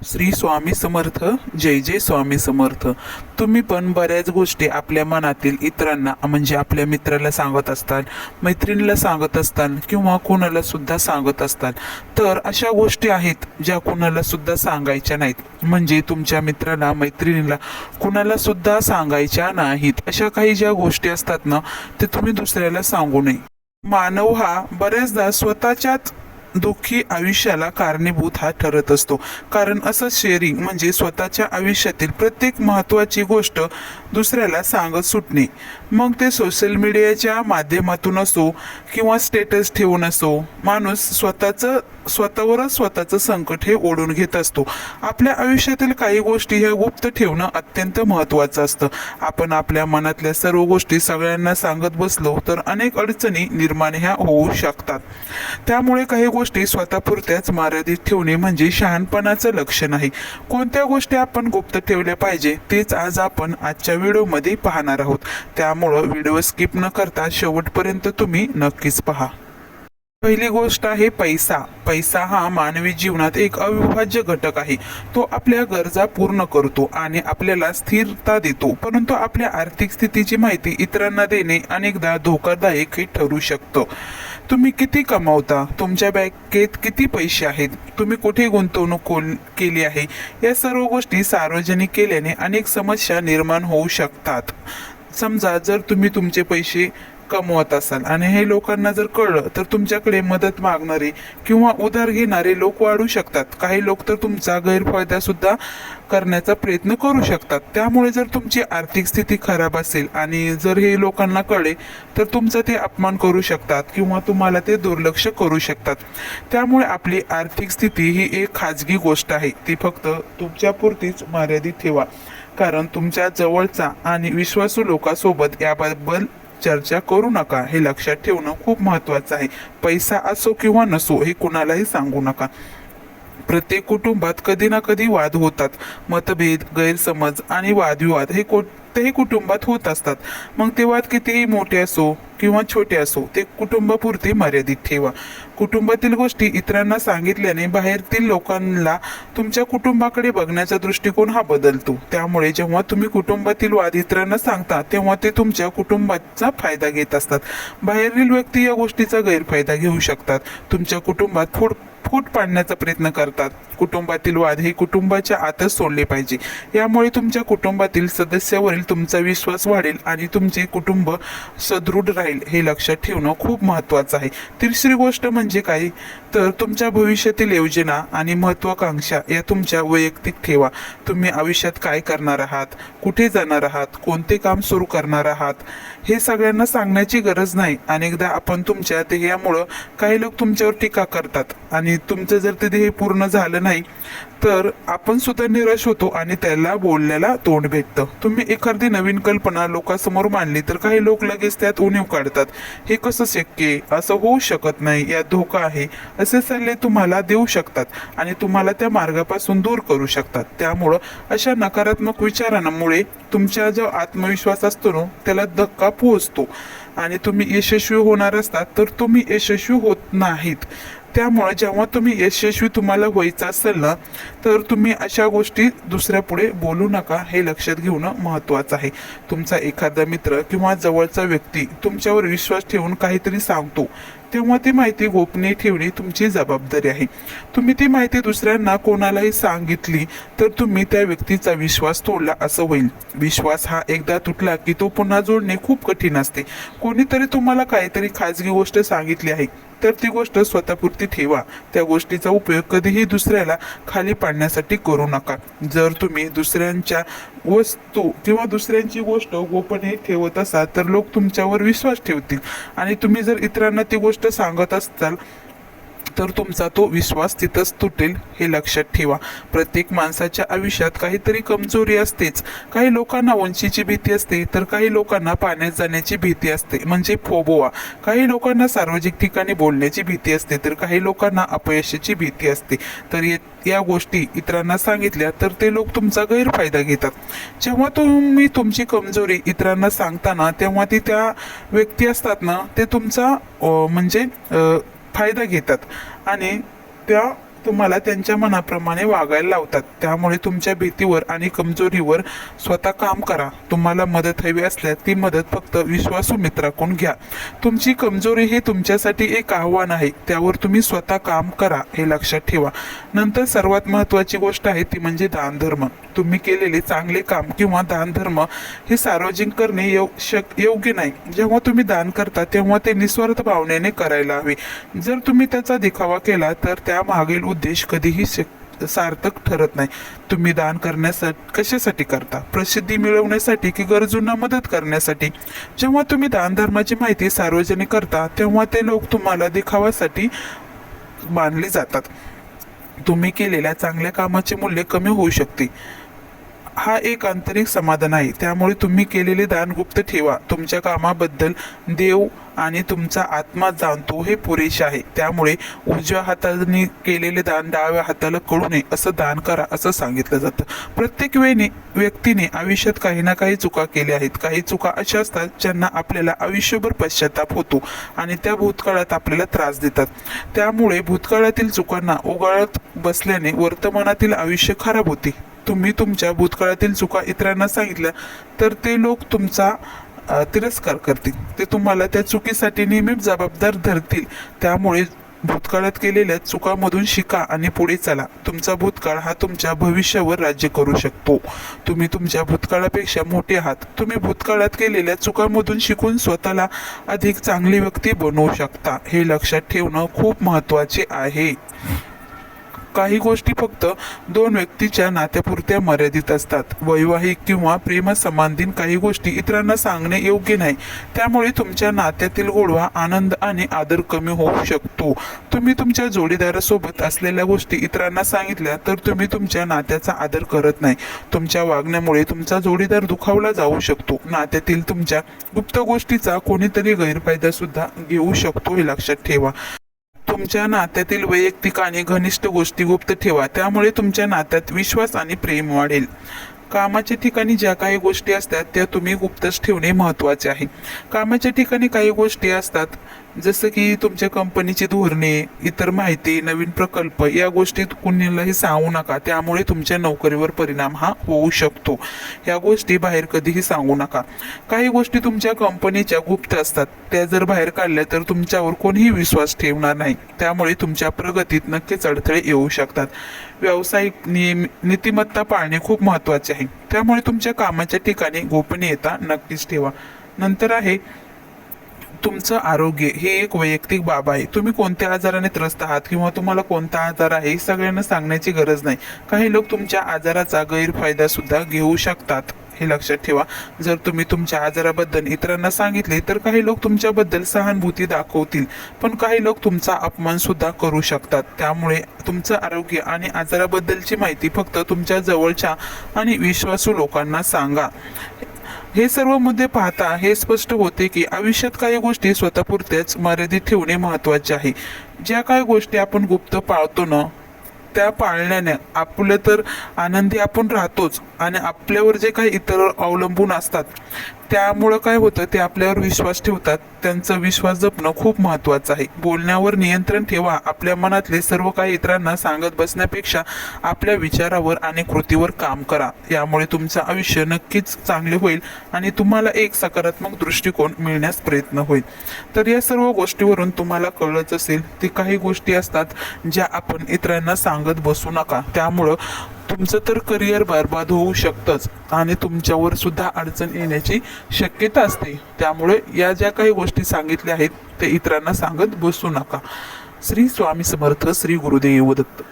श्री स्वामी समर्थ जय जय स्वामी समर्थ. तुम्ही पण बऱ्याच गोष्टी आपल्या मनातील इतरांना म्हणजे आपल्या मित्राला सांगत असताल मैत्रिणीला सांगत असताल किंवा कोणाला सुद्धा सांगत असताल तर अशा गोष्टी आहेत ज्या कोणाला सुद्धा सांगायच्या नाहीत. म्हणजे तुमच्या मित्राला मैत्रिणीला कुणाला सुद्धा सांगायच्या नाहीत. अशा काही ज्या गोष्टी असतात ना ते तुम्ही दुसऱ्याला सांगू नये. मानव हा बऱ्याचदा स्वतःच्याच दुःखी आयुष्याला कारणीभूत हा ठरत असतो. कारण असं शेअरिंग म्हणजे स्वतःच्या आयुष्यातील प्रत्येक महत्त्वाची गोष्ट दुसऱ्याला सांगत सुटणे. मग ते सोशल मीडियाच्या माध्यमातून असो किंवा स्टेटस ठेवून असो माणूस स्वतःचं स्वतःवरच स्वतःचं संकट हे ओढून घेत असतो. आपल्या आयुष्यातील काही गोष्टी ह्या गुप्त ठेवणं अत्यंत महत्त्वाचं असतं. आपण आपल्या मनातल्या सर्व गोष्टी सगळ्यांना सांगत बसलो तर अनेक अडचणी निर्माण ह्या होऊ शकतात. त्यामुळे काही गोष्टी स्वतःपुरत्याच मर्यादित ठेवणे म्हणजे शहाणपणाचं लक्षण आहे कोणत्या गोष्टी आपण गुप्त ठेवल्या पाहिजे तेच आज आपण आजच्या व्हिडिओमध्ये पाहणार आहोत. त्यामुळं व्हिडिओ स्किप न करता शेवटपर्यंत तुम्ही नक्कीच पहा. पहिली गोष्ट आहे पैसा. पैसा हा मानवी जीवनात एक अविभाज्य घटक आहे. तो आपल्या गरजा पूर्ण करतो आणि आपल्याला स्थिरता देतो. परंतु आपल्या आर्थिक स्थितीची माहिती इतरांना देणे अनेकदा धोकादायक हे ठरू शकतं. तुम्ही किती कमावता? तुमच्या बँकेत किती पैसे आहेत? तुम्ही कुठे गुंतवणूक कोल- केली आहे? या सर्व गोष्टी सार्वजनिक केल्याने अनेक समस्या निर्माण होऊ शकतात. समजा जर तुम्ही तुमचे पैसे कमवत असाल आणि हे लोकांना जर कळलं तर तुमच्याकडे मदत मागणारे किंवा उधार घेणारे लोक वाढू शकतात. काही लोक तर तुमचा गैरफायदा सुद्धा करण्याचा प्रयत्न करू शकतात. त्यामुळे जर तुमची आर्थिक स्थिती खराब असेल आणि जर हे लोकांना कळले तर तुमचा ते अपमान करू शकतात किंवा तुम्हाला ते दुर्लक्ष करू शकतात. त्यामुळे आपली आर्थिक स्थिती ही एक खाजगी गोष्ट आहे. ती फक्त तुमच्यापुरतीच मर्यादित ठेवा. कारण तुमच्या जवळचा आणि विश्वासू लोकांसोबत याबद्दल चर्चा करू नका. हे लक्षात ठेवणं खूप महत्वाचं आहे. पैसा असो किंवा नसो हे कुणालाही सांगू नका. प्रत्येक कुटुंबात कधी ना कधी वाद होतात. मतभेद गैरसमज आणि वादविवाद हे को कोणत्याही कुटुंबात होत असतात. मग ते वाद कितीही मोठे असो किंवा छोटे असो ते कुटुंबापुरते मर्यादित ठेवा. कुटुंबातील गोष्टी इतरांना सांगितल्याने बाहेरतील लोकांना तुमच्या कुटुंबाकडे बघण्याचा दृष्टिकोन हा बदलतो. त्यामुळे जेव्हा तुम्ही कुटुंबातील वाद इतरांना सांगता तेव्हा ते तुमच्या कुटुंबाचा फायदा घेत असतात. बाहेरील व्यक्ती या गोष्टीचा गैरफायदा घेऊ शकतात. तुमच्या कुटुंबात थोडं फूट पाडण्याचा प्रयत्न करतात. कुटुंबातील वाद हे कुटुंबाच्या आतच सोडले पाहिजे. यामुळे तुमच्या कुटुंबातील सदस्यावरील तुमचा विश्वास वाढेल आणि तुमचे कुटुंब सदृढ राहील हे लक्षात ठेवणं खूप महत्त्वाचं आहे. तिसरी गोष्ट म्हणजे काय? तर तुमच्या भविष्यातील योजना आणि महत्वाकांक्षा या तुमच्या वैयक्तिक ठेवा. तुम्ही आयुष्यात काय करणार आहात? कुठे जाणार आहात? कोणते काम सुरू करणार आहात? हे सगळ्यांना सांगण्याची गरज नाही. अनेकदा आपण तुमच्या ध्येयामुळं काही लोक तुमच्यावर टीका करतात आणि तुमचं जर ते ध्येय पूर्ण झालं नाही तर आपण सुद्धा निराश होतो आणि त्याला बोलण्याला तोंड भेटतं. तुम्ही एखादी नवीन कल्पना लोकांसमोर मांडली तर काही लोक लगेच त्यात उणीव काढतात. हे कसं शक्य आहे? असं होऊ शकत नाही. यात धोका आहे. असे सल्ले तुम्हाला देऊ शकतात आणि तुम्हाला त्या मार्गापासून दूर करू शकतात. त्यामुळं अशा नकारात्मक विचारांमुळे तुमचा जो आत्मविश्वास असतो ना त्याला धक्का पोहोचतो. आणि तुम्ही यशस्वी होणार असतात तर तुम्ही यशस्वी होत नाहीत. त्यामुळे जेव्हा तुम्ही यशस्वी तुम्हाला व्हायचं असेल ना तर तुम्ही अशा गोष्टी दुसऱ्या पुढे बोलू नका. हे लक्षात घेणं महत्त्वाचं आहे. तुमचा एखादा मित्र किंवा जवळचा व्यक्ती तुमच्यावर विश्वास ठेवून काहीतरी सांगतो. तेव्हा ती माहिती गोपनीय ठेवणे तुमची जबाबदारी आहे. तुम्ही ती माहिती दुसऱ्यांना कोणालाही सांगितली तर तुम्ही त्या व्यक्तीचा विश्वास तोडला असं होईल. विश्वास हा एकदा तुटला की तो पुन्हा जोडणे खूप कठीण असते. कोणीतरी तुम्हाला काहीतरी खाजगी गोष्ट सांगितली आहे तर ती गोष्ट स्वतःपुरती ठेवा. त्या गोष्टीचा उपयोग कधीही दुसऱ्याला खाली पाडण्यासाठी करू नका. जर तुम्ही दुसऱ्यांच्या वस्तू किंवा दुसऱ्यांची गोष्ट गोपनीय ठेवत असाल तर लोक तुमच्यावर विश्वास ठेवतील. आणि तुम्ही जर इतरांना ती गोष्ट गोष्ट सांगत असताल तर तुमचा तो विश्वास तिथंच तुटेल हे लक्षात ठेवा. प्रत्येक माणसाच्या आयुष्यात काहीतरी कमजोरी असतेच. काही लोकांना उंचीची भीती असते तर काही लोकांना पाण्यात जाण्याची भीती असते म्हणजे फोबोआ. काही लोकांना सार्वजनिक ठिकाणी बोलण्याची भीती असते तर काही लोकांना अपयशाची भीती असते. तर ये- या गोष्टी इतरांना सांगितल्या तर ते लोक तुमचा गैरफायदा घेतात. जेव्हा तुम्ही तुमची कमजोरी इतरांना सांगताना तेव्हा ती त्या व्यक्ती असतात ना ते तुमचा म्हणजे फायदा घेतात. आणि त्या तुम्हाला त्यांच्या मनाप्रमाणे वागायला लावतात. त्यामुळे तुमच्या भीतीवर आणि कमजोरीवर स्वतः काम करा. तुम्हाला मदत हवी असल्यास ती मदत फक्त विश्वासू मित्राकडून घ्या. तुमची कमजोरी हे तुमच्यासाठी एक आव्हान आहे. त्यावर तुम्ही स्वतः काम करा हे लक्षात ठेवा. नंतर सर्वात महत्त्वाची गोष्ट आहे ती म्हणजे दानधर्म. तुम्ही केलेले चांगले काम किंवा दानधर्म हे सार्वजनिक करणे शक योग्य नाही. जेव्हा तुम्ही दान करता तेव्हा ते निस्वार्थ भावनेने करायला हवे. जर तुम्ही त्याचा दिखावा केला तर त्यामागील उद्देश कधीही शक सार्थक ठरत नाही. तुम्ही दान करण्यासाठी कशासाठी करता? प्रसिद्धी मिळवण्यासाठी की गरजूंना मदत करण्यासाठी? जेव्हा तुम्ही दानधर्माची माहिती सार्वजनिक करता तेव्हा ते लोक तुम्हाला दिखावासाठी मानले जातात. तुम्ही केलेल्या चांगल्या कामाचे मूल्य कमी होऊ शकते. हा एक आंतरिक समाधान आहे. त्यामुळे तुम्ही केलेले दान गुप्त ठेवा. तुमच्या कामाबद्दल देव आणि तुमचा आत्मा जाणतो हे पुरेसे आहे. त्यामुळे उजव्या हाताने केलेले दान डाव्या हाताला कळू नये असं दान करा असं सांगितलं जातं. प्रत्येक वेळी व्यक्तीने आयुष्यात काही ना काही चुका केल्या आहेत. काही चुका अशा असतात ज्यांना आपल्याला आयुष्यभर पश्चाताप होतो आणि त्या भूतकाळात आपल्याला त्रास देतात. त्यामुळे भूतकाळातील चुकांना उगाळत बसल्याने वर्तमानातील आयुष्य खराब होते. तुम्ही तुमच्या भूतकाळातील चुका इतरांना सांगितल्या तर ते लोक तुमचा तिरस्कार करतील. ते तुम्हाला त्या चुकीसाठी नेहमीच जबाबदार धरतील. त्यामुळे भूतकाळात केलेल्या चुकामधून शिका आणि पुढे चला. तुमचा भूतकाळ हा तुमच्या भविष्यावर राज्य करू शकतो. तुम्ही तुमच्या भूतकाळापेक्षा मोठे आहात. तुम्ही भूतकाळात केलेल्या चुकामधून शिकून स्वतःला अधिक चांगली व्यक्ती बनवू शकता. हे लक्षात ठेवणं खूप महत्त्वाचे आहे. काही गोष्टी फक्त दोन व्यक्तीच्या नात्यापुरत्या मर्यादित असतात. वैवाहिक किंवा प्रेमसंबंधीन काही गोष्टी इतरांना सांगणे योग्य नाही. त्यामुळे तुमच्या नात्यातील गोडवा आनंद आणि आदर कमी होऊ शकतो. तुम्ही तुमच्या जोडीदारासोबत असलेल्या गोष्टी इतरांना सांगितल्या तर तुम्ही तुमच्या नात्याचा आदर करत नाही. तुमच्या वागण्यामुळे तुमचा जोडीदार दुखावला जाऊ शकतो. नात्यातील तुमच्या गुप्त गोष्टीचा कोणीतरी गैरफायदा सुद्धा घेऊ शकतो हे लक्षात ठेवा. तुमच्या नात्यातील वैयक्तिक आणि घनिष्ठ गोष्टी गुप्त ठेवा. त्यामुळे तुमच्या नात्यात विश्वास आणि प्रेम वाढेल. कामाच्या ठिकाणी ज्या काही गोष्टी असतात त्या तुम्ही गुप्तच ठेवणे महत्त्वाचे आहे. कामाच्या ठिकाणी काही गोष्टी असतात जसं की तुमच्या कंपनीची धोरणे इतर माहिती नवीन प्रकल्प या गोष्टी कुणालाही सांगू नका. त्यामुळे तुमच्या नोकरीवर परिणाम हा होऊ शकतो. या गोष्टी बाहेर कधीही सांगू नका. काही गोष्टी तुमच्या कंपनीच्या गुप्त असतात. त्या जर बाहेर काढल्या तर तुमच्यावर कोणीही विश्वास ठेवणार नाही. त्यामुळे तुमच्या प्रगतीत नक्कीच अडथळे येऊ शकतात. व्यावसायिक नियम नीतिमत्ता पाळणे खूप महत्त्वाचे आहे. त्यामुळे तुमच्या कामाच्या ठिकाणी गोपनीयता नक्कीच ठेवा. नंतर आहे तुमचं आरोग्य हे एक वैयक्तिक बाब आहे. तुम्ही कोणत्या आजाराने त्रस्त आहात किंवा तुम्हाला कोणता आजार आहे हे सगळ्यांना सांगण्याची गरज नाही. काही लोक तुमच्या आजाराचा गैरफायदा सुद्धा घेऊ शकतात. हे लक्षात ठेवा. जर तुम्ही तुमच्या आजाराबद्दल इतरांना सांगितले तर काही लोक तुमच्याबद्दल सहानुभूती दाखवतील. पण काही लोक तुमचा अपमान सुद्धा करू शकतात. त्यामुळे तुमचं आरोग्य आणि आजाराबद्दलची माहिती फक्त तुमच्या जवळच्या आणि विश्वासू लोकांना सांगा. हे सर्व मुद्दे पाहता हे स्पष्ट होते की आयुष्यात काही गोष्टी स्वतःपुरत्याच मर्यादित ठेवणे महत्त्वाचे आहे. ज्या काही गोष्टी आपण गुप्त पाळतो ना त्या पाळण्याने आपलं तर आनंदी आपण राहतोच आणि आपल्यावर जे काही इतर अवलंबून असतात त्यामुळं काय होतं ते आपल्यावर विश्वास ठेवतात. त्यांचा विश्वास जपणं खूप महत्त्वाचं आहे. बोलण्यावर नियंत्रण ठेवा. आपल्या मनातले सर्व काही इतरांना सांगत बसण्यापेक्षा आपल्या विचारावर आणि कृतीवर काम करा. यामुळे तुमचं आयुष्य नक्कीच चांगले होईल आणि तुम्हाला एक सकारात्मक दृष्टिकोन मिळण्यास प्रयत्न होईल. तर या सर्व गोष्टीवरून तुम्हाला कळलंच असेल ती काही गोष्टी असतात ज्या आपण इतरांना सांगत बसू नका. त्यामुळं तुमचं तर करिअर बर्बाद होऊ शकतंच आणि तुमच्यावर सुद्धा अडचण येण्याची शक्यता असते. त्यामुळे या ज्या काही गोष्टी सांगितल्या आहेत ते इतरांना सांगत बसू नका. श्री स्वामी समर्थ श्री गुरुदेव दत्त.